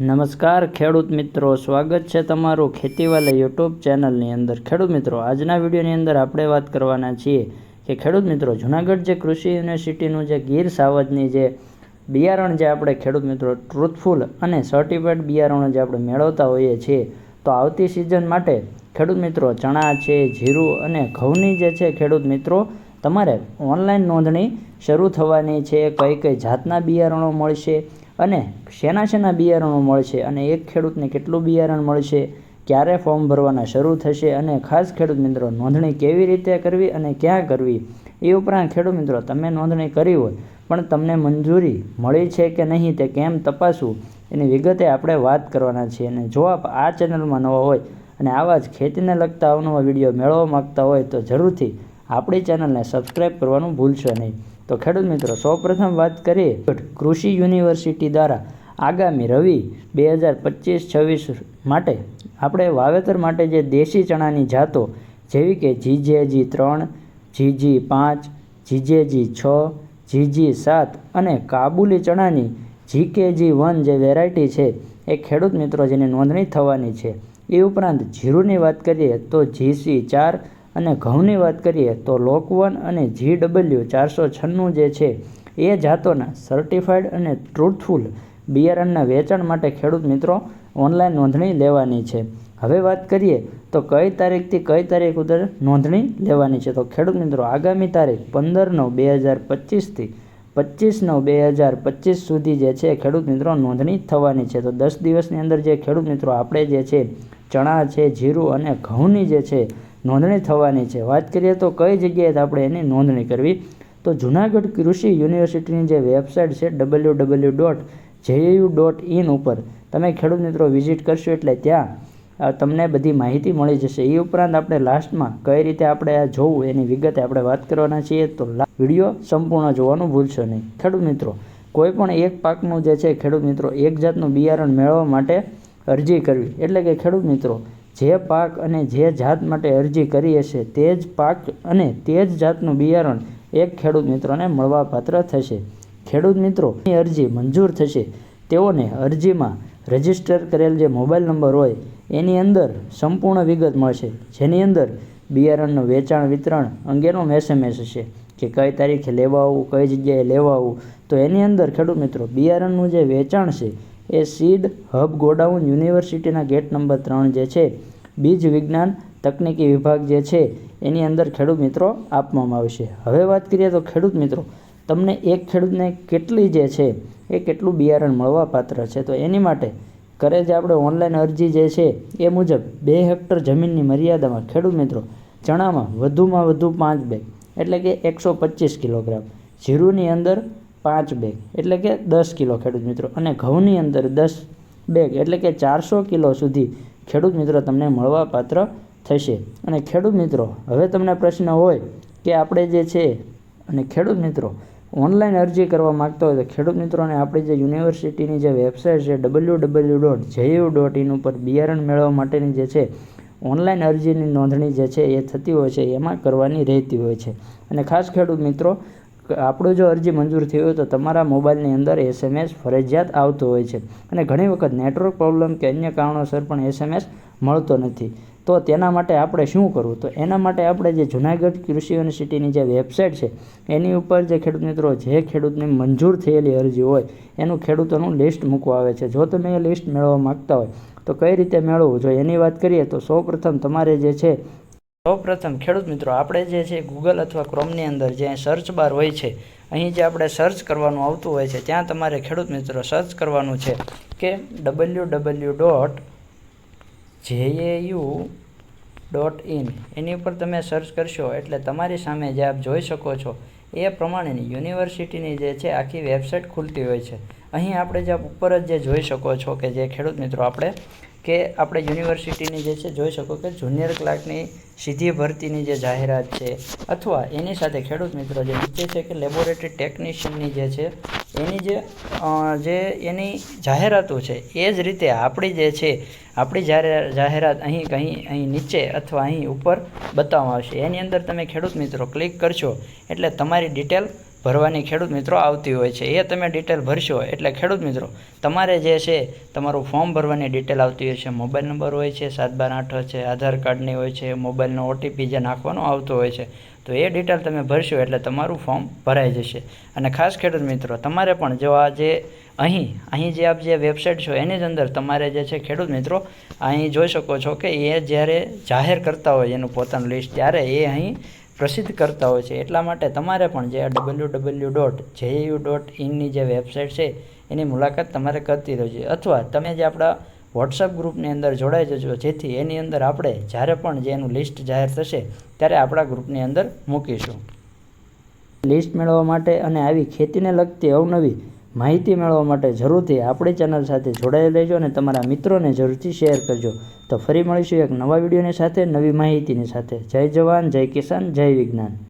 નમસ્કાર, ખેડૂત મિત્રો. સ્વાગત છે તમારું ખેતીવાલા યુટ્યુબ ચેનલની અંદર. ખેડૂત મિત્રો, આજના વિડીયોની અંદર આપણે વાત કરવાના છીએ કે ખેડૂત મિત્રો, જુનાગઢ જે કૃષિ યુનિવર્સિટીનું જે ગીર સાવજની જે બિયારણ જે આપણે ખેડૂત મિત્રો ટ્રુથફુલ અને સર્ટિફાઈડ બિયારણો જે આપણે મેળવતા હોઈએ છીએ, તો આવતી સિઝન માટે ખેડૂત મિત્રો, ચણા છે, જીરું અને ઘઉંની જે છે ખેડૂત મિત્રો, તમારે ઓનલાઈન નોંધણી શરૂ થવાની છે. કઈ કઈ જાતના બિયારણો મળશે? અને શેના શેના બિયારણો મળશે અને એક ખેડૂતને કેટલું બિયારણ મળશે, ક્યારે ફોર્મ ભરવાના શરૂ થશે અને ખાસ ખેડૂત મિત્રો, નોંધણી કેવી રીતે કરવી અને ક્યાં કરવી, એ ઉપરાંત ખેડૂત મિત્રો, તમે નોંધણી કરી હોય, પણ તમને મંજૂરી મળી છે કે નહીં તે કેમ તપાસવું, એની વિગતે આપણે વાત કરવાના છીએ. અને જો આપ આ ચેનલમાં નવા હોય અને આવા જ ખેતીને લગતા અવનવા વીડિયો મેળવવા માગતા હોય તો જરૂરથી આપણી ચેનલને સબસ્ક્રાઈબ કરવાનું ભૂલશો નહીં. તો ખેડૂત મિત્રો, સૌપ્રથમ વાત કરીએ કૃષિ યુનિવર્સિટી દ્વારા આગામી રવિ બે હજાર પચીસ છવ્વીસ માટે આપણે વાવેતર માટે જે દેશી ચણાની જાતો, જેવી કે જીજેજી ત્રણ જીજી પાંચ જીજેજી છ જીજી સાત અને કાબુલી ચણાની જીકેજી વન જે વેરાયટી છે, એ ખેડૂત મિત્રો જેની નોંધણી થવાની છે. એ ઉપરાંત જીરુની વાત કરીએ તો જીસી ચાર અને ઘઉંની વાત કરીએ તો લોકવન અને જી ડબલ્યુ ચારસો છન્નું જે છે, એ જાતોના સર્ટિફાઈડ અને ટ્રુથફુલ બિયારણના વેચાણ માટે ખેડૂત મિત્રો ઓનલાઈન નોંધણી લેવાની છે. હવે વાત કરીએ તો કઈ તારીખથી કઈ તારીખ ઉદર નોંધણી લેવાની છે? તો ખેડૂત મિત્રો, આગામી તારીખ પંદર નવ બે હજાર પચીસથી પચીસ નવ બે હજાર પચીસ સુધી જે છે, ખેડૂત મિત્રો નોંધણી થવાની છે. તો દસ દિવસની અંદર જે ખેડૂત મિત્રો, આપણે જે છે ચણા છે, જીરું અને ઘઉંની જે છે નોંધણી થવાની છે. વાત કરીએ તો કઈ જગ્યાએ આપણે એની નોંધણી કરવી? તો જુનાગઢ કૃષિ યુનિવર્સિટીની જે વેબસાઇટ છે W W dot J U dot in ઉપર. તમે ખેડૂત મિત્રો વિઝિટ કરશો એટલે ત્યાં તમને બધી માહિતી મળી જશે. એ ઉપરાંત આપણે લાસ્ટમાં કઈ રીતે આપણે આ જોવું એની વિગતે આપણે વાત કરવાના છીએ. તો વીડિયો સંપૂર્ણ જોવાનું ભૂલશો નહીં. ખેડૂત મિત્રો, કોઈ પણ એક પાકનું જે છે, ખેડૂત મિત્રો, એક જાતનું બિયારણ મેળવવા માટે અરજી કરવી. એટલે કે ખેડૂત મિત્રો જે પાક અને જે જાત માટે અરજી કરી હશે તે જ પાક અને તે જ જાતનું બિયારણ એક ખેડૂત મિત્રોને મળવાપાત્ર થશે. ખેડૂત મિત્રોની અરજી મંજૂર થશે. તેઓને અરજીમાં રજિસ્ટર કરેલ જે મોબાઈલ નંબર હોય, એની અંદર સંપૂર્ણ વિગત મળશે. જેની અંદર બિયારણનું વેચાણ વિતરણ અંગેનો એસએમએસ હશે કે કઈ તારીખે લેવા આવવું, કઈ જગ્યાએ લેવા આવવું. તો એની અંદર ખેડૂત મિત્રો, બિયારણનું જે વેચાણ છે એ સીડ હબ ગોડાઉન યુનિવર્સિટીના ગેટ નંબર ત્રણ જે છે, બીજ વિજ્ઞાન તકનીકી વિભાગ જે છે, એની અંદર ખેડૂત મિત્રો આપવામાં આવશે. હવે વાત કરીએ તો ખેડૂત મિત્રો, તમને એક ખેડૂતને કેટલી જે છે, એ કેટલું બિયારણ મળવા પાત્ર છે? તો એની માટે કરે જે આપણે ઓનલાઈન અરજી જે છે, એ મુજબ બે હેક્ટર જમીનની મર્યાદામાં ખેડૂત મિત્રો ચણામાં વધુમાં વધુ પાંચ બેગ, એટલે કે એકસો પચીસ કિલોગ્રામ. જીરુની અંદર પાંચ બેગ એટલે કે દસ કિલો ખેડૂત મિત્રો. અને ઘઉંની અંદર દસ બેગ એટલે કે ચારસો કિલો સુધી ખેડૂત મિત્રો તમને મળવાપાત્ર થશે. અને ખેડૂત મિત્રો, હવે તમને પ્રશ્ન હોય કે આપણે જે છે, અને ખેડૂત મિત્રો, ઓનલાઈન અરજી કરવા માગતા હોય તો ખેડૂત મિત્રોને આપણી જે યુનિવર્સિટીની જે વેબસાઇટ છે W W dot J U dot in ઉપર બિયારણ મેળવવા માટેની જે છે, ઓનલાઈન અરજીની નોંધણી જે છે એ થતી હોય છે, એમાં કરવાની રહેતી હોય છે. અને ખાસ ખેડૂત મિત્રો આપણું જો અરજી મંજૂર થઈ હોય તો તમારા મોબાઈલની અંદર એસએમએસ ફરજિયાત આવતો હોય છે. અને ઘણી વખત નેટવર્ક પ્રોબ્લેમ કે અન્ય કારણોસર પણ એસએમએસ મળતો નથી. તો તેના માટે આપણે શું કરવું? તો એના માટે આપણે જે જુનાગઢ કૃષિ યુનિવર્સિટીની જે વેબસાઇટ છે, એની ઉપર જે ખેડૂત મિત્રો જે ખેડૂતને મંજૂર થયેલી અરજી હોય, એનું ખેડૂતોનું લિસ્ટ મૂકવા આવે છે. જો તમે એ લિસ્ટ મેળવવા માગતા હોય, તો કઈ રીતે મેળવવું? જો એની વાત કરીએ તો સૌપ્રથમ તમારે જે છે સૌપ્રથમ ખેડૂત મિત્રો, આપણે જે છે ગૂગલ અથવા ક્રોમની અંદર જે સર્ચ બાર હોય છે, અહીં જે આપણે સર્ચ કરવાનું આવતું હોય છે, ત્યાં તમારે ખેડૂત મિત્રો સર્ચ કરવાનું છે કે W W dot J A U dot in એની ઉપર તમે સર્ચ કરશો એટલે તમારી સામે જે આપ જોઈ શકો છો, એ પ્રમાણેની યુનિવર્સિટીની જે છે આખી વેબસાઇટ ખુલતી હોય છે. અહીં આપણે જે ઉપર જ જે જોઈ શકો છો કે જે ખેડૂત મિત્રો આપણે કે આપણે યુનિવર્સિટીની જે છે, જોઈ શકો કે જુનિયર ક્લાર્કની સીધી ભરતીની જે જાહેરાત છે, અથવા એની સાથે ખેડૂત મિત્રો જે નીચે છે કે લેબોરેટરી ટેકનિશિયનની જે છે, એની જે જે એની જાહેરાતો છે, એ જ રીતે આપણી જે છે, આપણી જાહેરાત અહીં કંઈ અહીં નીચે અથવા અહીં ઉપર બતાવવામાં આવશે. એની અંદર તમે ખેડૂત મિત્રો ક્લિક કરશો, એટલે તમારી ડિટેલ ભરવાની ખેડૂત મિત્રો આવતી હોય છે, એ તમે ડિટેલ ભરશો. એટલે ખેડૂત મિત્રો, તમારે જે છે, તમારું ફોર્મ ભરવાની ડિટેલ આવતી હોય છે. મોબાઈલ નંબર હોય છે, સાત બાર આઠ છે, આધાર કાર્ડની હોય છે મોબાઈલનો ઓટીપી જે નાખવાનો આવતો હોય છે. તો એ ડિટેલ તમે ભરશો એટલે તમારું ફોર્મ ભરાઈ જશે. અને ખાસ ખેડૂત મિત્રો, તમારે પણ જો આ જે અહીં અહીં જે આપ જે વેબસાઇટ છો, એની જ અંદર તમારે જે છે ખેડૂત મિત્રો, અહીં જોઈ શકો છો કે એ જ્યારે જાહેર કરતા હોય, એનું પોતાનું લિસ્ટ ત્યારે એ અહીં પ્રસિદ્ધ કરતા હોય છે. એટલા માટે તમારે પણ જે આ W W dot J U dot ઇનની જે વેબસાઇટ છે, એની મુલાકાત તમારે કરતી રહેજો. અથવા તમે જે આપણા વોટ્સઅપ ગ્રુપની અંદર જોડાઈ જજો, જેથી એની અંદર આપણે જ્યારે પણ જે એનું લિસ્ટ જાહેર થશે, ત્યારે આપણા ગ્રુપની અંદર મૂકીશું. લિસ્ટ મેળવવા માટે અને આવી ખેતીને લગતી અવનવી માહિતી મેળવવા માટે જરૂરથી આપણી ચેનલ સાથે જોડાયેલ રહેજો અને તમારા મિત્રોને જરૂરથી શેર કરજો. તો ફરી મળીશું એક નવા વિડીયોની સાથે, નવી માહિતીની સાથે. જય જવાન, જય કિસાન, જય વિજ્ઞાન.